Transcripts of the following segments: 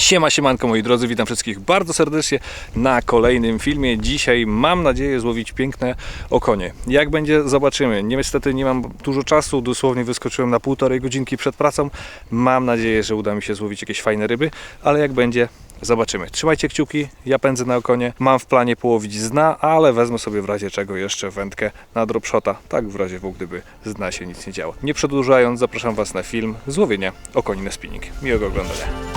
Siema, siemanko moi drodzy, witam wszystkich bardzo serdecznie na kolejnym filmie. Dzisiaj mam nadzieję złowić piękne okonie. Jak będzie, zobaczymy. Niestety nie mam dużo czasu, dosłownie wyskoczyłem na półtorej godzinki przed pracą. Mam nadzieję, że uda mi się złowić jakieś fajne ryby, ale jak będzie, zobaczymy. Trzymajcie kciuki, ja pędzę na okonie. Mam w planie połowić z dna, ale wezmę sobie w razie czego jeszcze wędkę na dropshota, tak w razie w gdyby z dna się nic nie działo. Nie przedłużając, zapraszam Was na film Złowienie okoni na spinning. Miłego oglądania.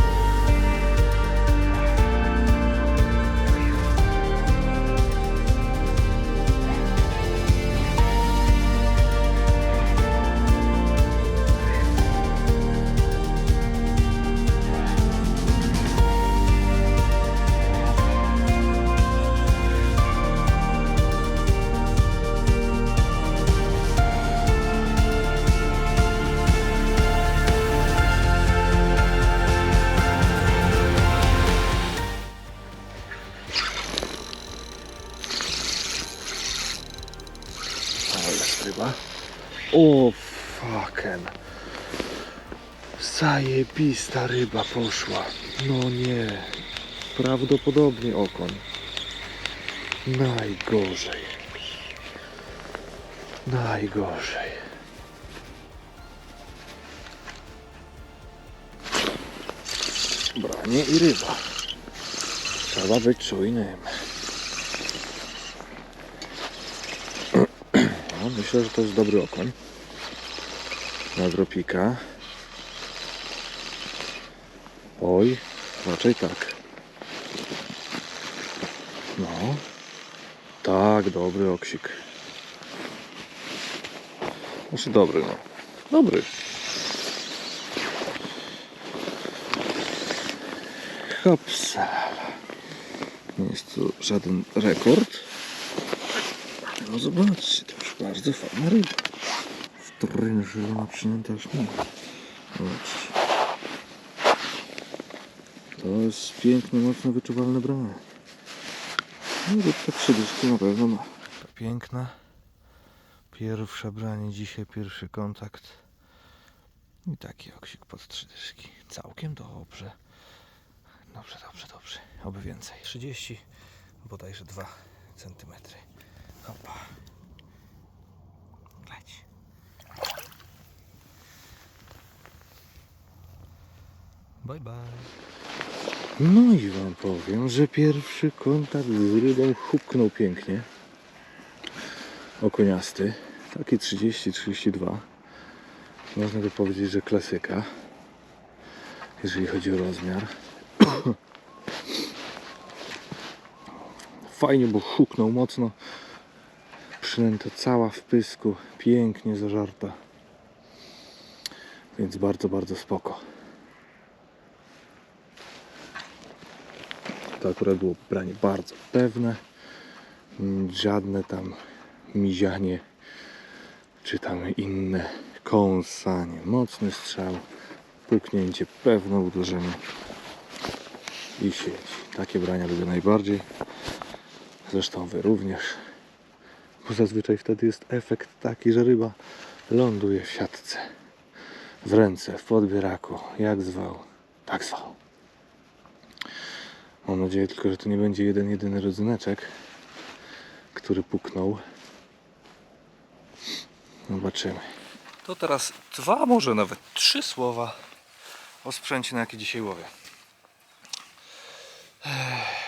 Zajebista ryba poszła. No nie. Prawdopodobnie okoń. Najgorzej. Najgorzej. Branie i ryba. Trzeba być czujnym. No, myślę, że to jest dobry okoń. Na dropika. Oj, raczej tak. No. Tak, dobry oksik. Znaczy dobry, no. Dobry. Hopsa. Nie jest to żaden rekord. No zobaczcie, to już bardzo fajna ryba. Wtrężyła przynęta szmula. Zobaczcie. To jest piękne, mocno wyczuwalne branie. No rybka trzy dyszki na pewno ma. Piękna. Pierwsze branie dzisiaj, pierwszy kontakt. I taki oksik pod trzy dyszki. Całkiem dobrze. Dobrze, dobrze, dobrze. Oby więcej. 30, bodajże 2 centymetry. Hopa. Leć. Bye bye. No i wam powiem, że pierwszy kontakt z rybą huknął pięknie. Okoniasty. Taki 30-32. Można by powiedzieć, że klasyka. Jeżeli chodzi o rozmiar. Fajnie, bo huknął mocno. Przynęta cała w pysku. Pięknie zażarta. Więc bardzo, bardzo spoko. To akurat było branie bardzo pewne. Mm, Żadne tam mizianie czy tam inne kąsanie. Mocny strzał, puknięcie, pewne uderzenie i sieć. Takie brania lubię najbardziej. Zresztą wy również. Bo zazwyczaj wtedy jest efekt taki, że ryba ląduje w siatce. W ręce, w podbieraku. Jak zwał, tak zwał. Mam nadzieję tylko, że to nie będzie jeden, jedyny rodzyneczek, który puknął. Zobaczymy. To teraz dwa, może nawet trzy słowa o sprzęcie, na jaki dzisiaj łowię.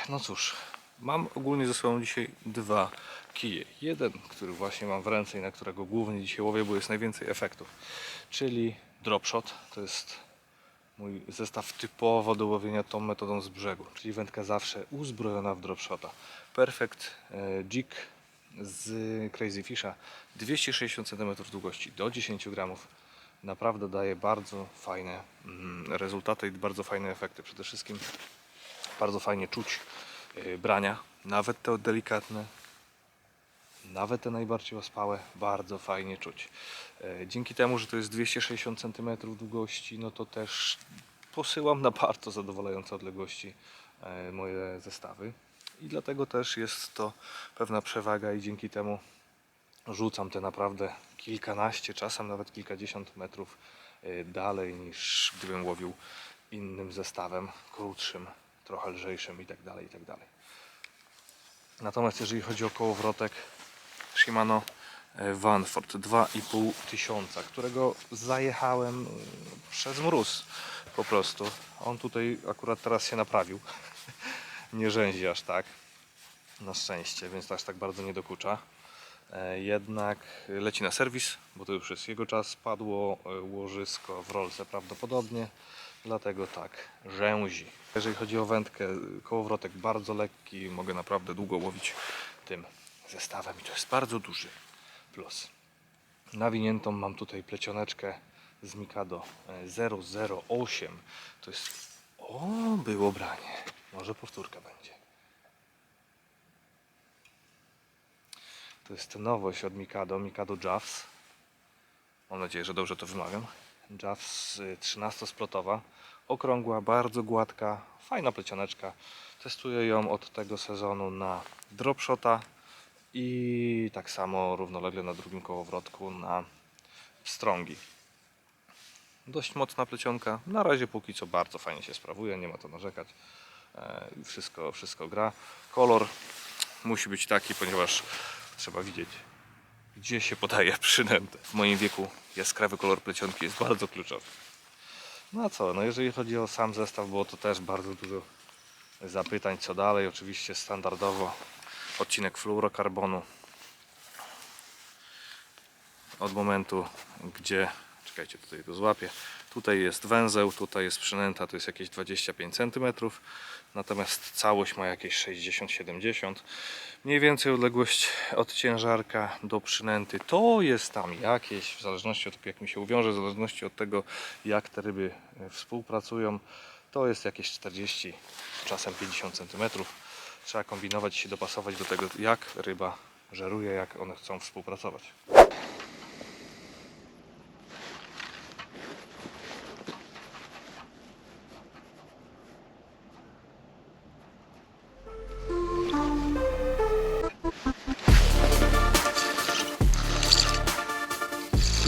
No cóż, mam ogólnie ze sobą dzisiaj dwa kije. Jeden, który właśnie mam w ręce i na którego głównie dzisiaj łowię, bo jest najwięcej efektów. Czyli dropshot, to jest mój zestaw typowo do łowienia tą metodą z brzegu, czyli wędka zawsze uzbrojona w dropshota. Perfect e, jig z Crazy Fisha 260 cm długości do 10 gramów. Naprawdę daje bardzo fajne mm, rezultaty i bardzo fajne efekty. Przede wszystkim bardzo fajnie czuć e, brania, nawet te delikatne, nawet te najbardziej ospałe, bardzo fajnie czuć. E, Dzięki temu, że to jest 260 cm długości, no to też posyłam na bardzo zadowalające odległości e, moje zestawy. I dlatego też jest to pewna przewaga i dzięki temu rzucam te naprawdę kilkanaście, czasem nawet kilkadziesiąt metrów e, dalej niż gdybym łowił innym zestawem, krótszym, trochę lżejszym i tak dalej, i tak. Natomiast jeżeli chodzi o kołowrotek Shimano e, Vanford 2,5 tysiąca, którego zajechałem e, przez mróz po prostu. On tutaj akurat teraz się naprawił. Nie rzęzi aż tak. Na szczęście, więc aż tak bardzo nie dokucza. E, Jednak leci na serwis, bo to już jest jego czas. Padło łożysko w rolce prawdopodobnie, dlatego tak rzęzi. Jeżeli chodzi o wędkę, kołowrotek bardzo lekki, mogę naprawdę długo łowić tym zestawem i to jest bardzo duży plus. Nawiniętą mam tutaj plecioneczkę z Mikado e, 008. To jest. O, było branie. Może powtórka będzie. To jest nowość od Mikado, Mikado Jaws. Mam nadzieję, że dobrze to wymawiam. Jaws 13-splotowa, okrągła, bardzo gładka, fajna plecioneczka. Testuję ją od tego sezonu na dropshota i tak samo równolegle na drugim kołowrotku na strągi. Dość mocna plecionka. Na razie póki co bardzo fajnie się sprawuje, nie ma to narzekać. E, Wszystko, wszystko gra. Kolor musi być taki, ponieważ trzeba widzieć, gdzie się podaje przynętę. W moim wieku jaskrawy kolor plecionki jest bardzo kluczowy. No a co, no jeżeli chodzi o sam zestaw, było to też bardzo dużo zapytań, co dalej. Oczywiście standardowo odcinek fluorokarbonu. Od momentu, gdzie, czekajcie, tutaj to złapię, tutaj jest węzeł, tutaj jest przynęta, to jest jakieś 25 cm, natomiast całość ma jakieś 60-70 mniej więcej odległość od ciężarka do przynęty. To jest tam jakieś, w zależności od tego jak mi się uwiąże, w zależności od tego jak te ryby e, współpracują, to jest jakieś 40, czasem 50 cm. Trzeba kombinować i się dopasować do tego jak ryba żeruje, jak one chcą współpracować.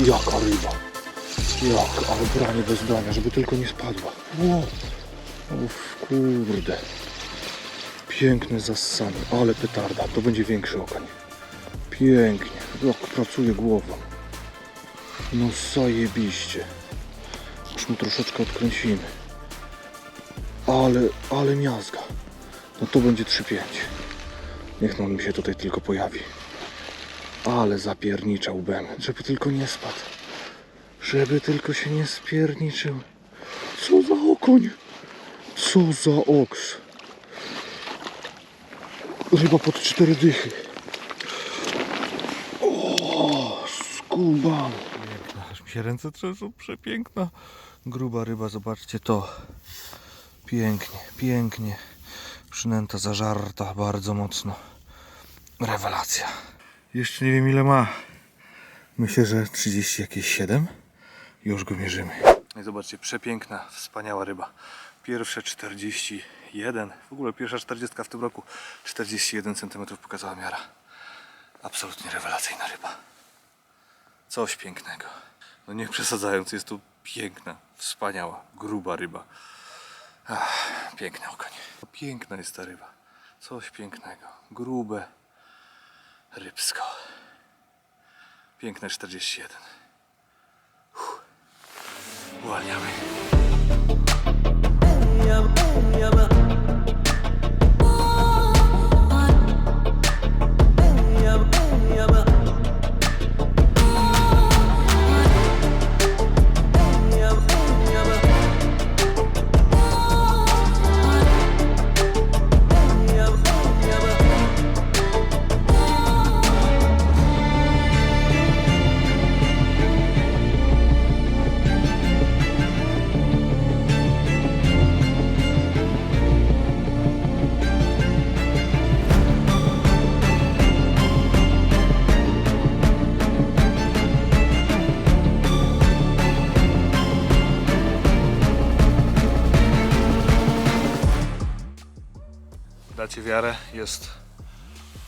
Jaka ryba. Jak, ale branie bez brania, żeby tylko nie spadła. Ło. Uf, kurde. Piękne zassany, ale petarda. To będzie większy okań. Pięknie. Jak pracuje głową. No zajebiście. Już mu troszeczkę odkręcimy. Ale, ale miazga. No to będzie 3-5. Niech no on mi się tutaj tylko pojawi. Ale zapierniczał bem, żeby tylko nie spadł. Żeby tylko się nie spierniczył. Co za okoń? Co za oks? Ryba pod cztery dychy. O, skubam. Piękna, aż mi się ręce trzęsą, przepiękna. Gruba ryba, zobaczcie to. Pięknie, pięknie. Przynęta zażarta bardzo mocno. Rewelacja. Jeszcze nie wiem ile ma. Myślę, że 30 jakieś 7. Już go mierzymy. No i zobaczcie, przepiękna, wspaniała ryba. Pierwsze 41, w ogóle pierwsza 40 w tym roku, 41 cm pokazała miara. Absolutnie rewelacyjna ryba. Coś pięknego. No nie przesadzając, jest to piękna, wspaniała, gruba ryba. Ach, piękny okoń. Piękna jest ta ryba. Coś pięknego. Grube, rybsko. Piękne 41. Uff. Uwalniamy. Dacie wiarę, jest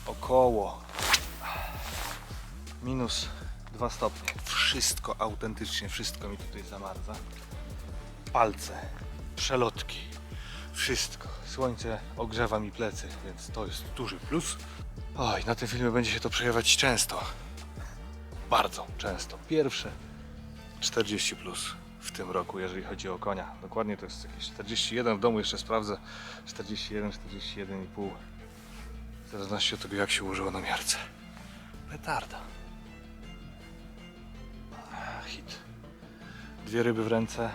około minus 2 stopnie. Wszystko, autentycznie wszystko mi tutaj zamarza. Palce przelotki, wszystko. Słońce ogrzewa mi plecy, więc to jest duży plus. Oj, na tym filmie będzie się to przejawiać często. Bardzo często. Pierwsze 40 plus w tym roku, jeżeli chodzi o konia. Dokładnie to jest jakieś 41 w domu, jeszcze sprawdzę. 41, 41,5. W zależności od tego, jak się ułożyło na miarce. Petarda. Ah, Hit. Dwie ryby w ręce.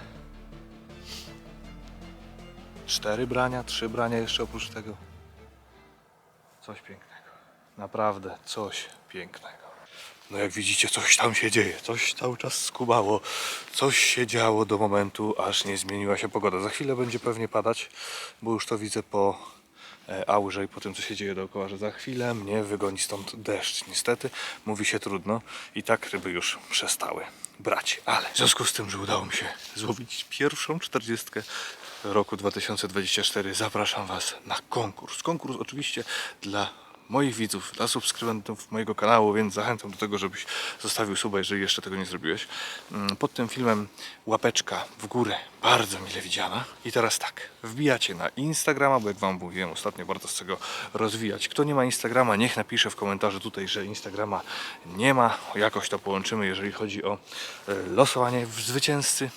Cztery brania, trzy brania jeszcze oprócz tego. Coś pięknego. Naprawdę coś pięknego. No jak widzicie, coś tam się dzieje, coś cały czas skubało, coś się działo do momentu, aż nie zmieniła się pogoda. Za chwilę będzie pewnie padać, bo już to widzę po e, aurze i po tym, co się dzieje dookoła, że za chwilę mnie wygoni stąd deszcz. Niestety, mówi się trudno i tak ryby już przestały brać. Ale w związku z tym, że udało mi się złowić pierwszą czterdziestkę roku 2024, zapraszam Was na konkurs. Konkurs oczywiście dla moich widzów, dla subskrybentów mojego kanału, więc zachęcam do tego, żebyś zostawił suba, jeżeli jeszcze tego nie zrobiłeś. Mm, Pod tym filmem łapeczka w górę, bardzo mile widziana. I teraz tak, wbijacie na Instagrama, bo jak Wam mówiłem ostatnio, bardzo z tego rozwijać. Kto nie ma Instagrama, niech napisze w komentarzu tutaj, że Instagrama nie ma. Jakoś to połączymy, jeżeli chodzi o e, losowanie w zwycięzcy.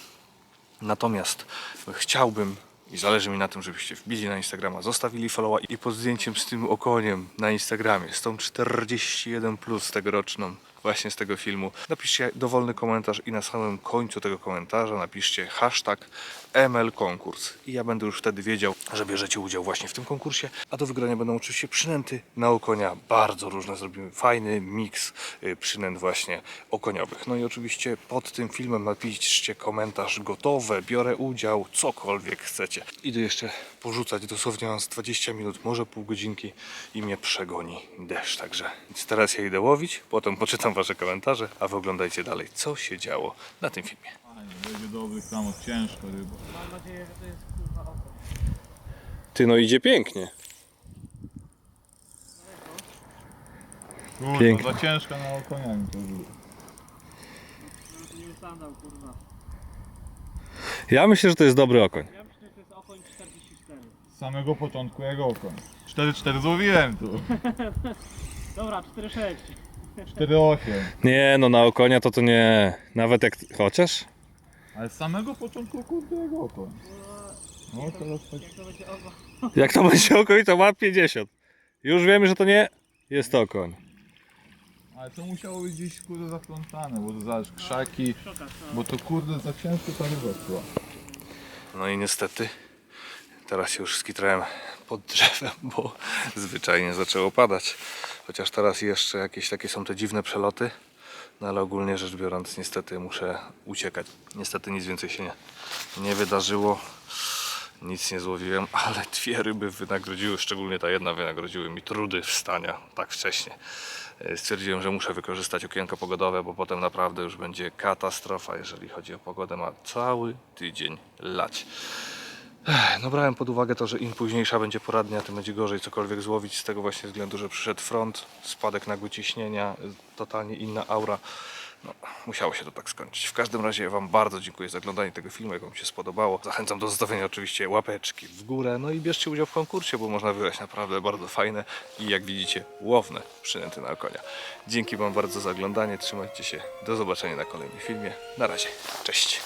Natomiast chciałbym i zależy mi na tym, żebyście wbili na Instagrama, zostawili followa i pod zdjęciem z tym okoniem na Instagramie, z tą 41 plus tegoroczną, właśnie z tego filmu, napiszcie dowolny komentarz i na samym końcu tego komentarza napiszcie hashtag ML konkurs. I ja będę już wtedy wiedział, że bierzecie udział właśnie w tym konkursie, a do wygrania będą oczywiście przynęty na okonia, bardzo różne, zrobimy. Fajny miks y, przynęt właśnie okoniowych. No i oczywiście pod tym filmem napiszcie komentarz gotowe, biorę udział, cokolwiek chcecie. Idę jeszcze porzucać dosłownie mam z 20 minut, może pół godzinki i mnie przegoni deszcz, także teraz ja idę łowić, potem poczytam wasze komentarze, a wy oglądajcie dalej, co się działo na tym filmie. Fajnie, będzie dobry tam ciężko ryba. Mam nadzieję, że to jest kurwa oko. Ty no idzie pięknie. Kurwa, Pięknie. za ciężka na okoniami to było. No to nie sandał kurwa. Ja myślę, że to jest dobry okoń. Ja myślę, że to jest okoń 44. Z samego początku jego okoń. 4-4 złowiłem tu. Dobra, 4-6. 4-8. Nie no, na okonia to to nie. Nawet jak. Chociaż? Ale z samego początku kurde jego okoń. No teraz tak. Jak to będzie oko? Jak to będzie okoń, to ma 50. Już wiemy, że to nie jest okoń. Ale to musiało być gdzieś kurde zaplątane, bo to zaraz krzaki. Bo to kurde za ciężko ta ryba. No i niestety teraz się już skitrałem pod drzewem, bo zwyczajnie zaczęło padać. Chociaż teraz jeszcze jakieś takie są te dziwne przeloty. No ale ogólnie rzecz biorąc niestety muszę uciekać. Niestety nic więcej się nie, nie wydarzyło. Nic nie złowiłem, ale dwie ryby wynagrodziły, szczególnie ta jedna wynagrodziły mi trudy wstania tak wcześnie. E, Stwierdziłem, że muszę wykorzystać okienko pogodowe, bo potem naprawdę już będzie katastrofa, jeżeli chodzi o pogodę. Ma cały tydzień lać. No brałem pod uwagę to, że im późniejsza będzie poradnia, tym będzie gorzej cokolwiek złowić z tego właśnie względu, że przyszedł front, spadek nagły ciśnienia, totalnie inna aura. No, musiało się to tak skończyć. W każdym razie Wam bardzo dziękuję za oglądanie tego filmu, jak Wam się spodobało. Zachęcam do zostawienia oczywiście łapeczki w górę, no i bierzcie udział w konkursie, bo można wygrać naprawdę bardzo fajne i jak widzicie łowne przynęty na konia. Dzięki Wam bardzo za oglądanie, trzymajcie się, do zobaczenia na kolejnym filmie. Na razie, cześć!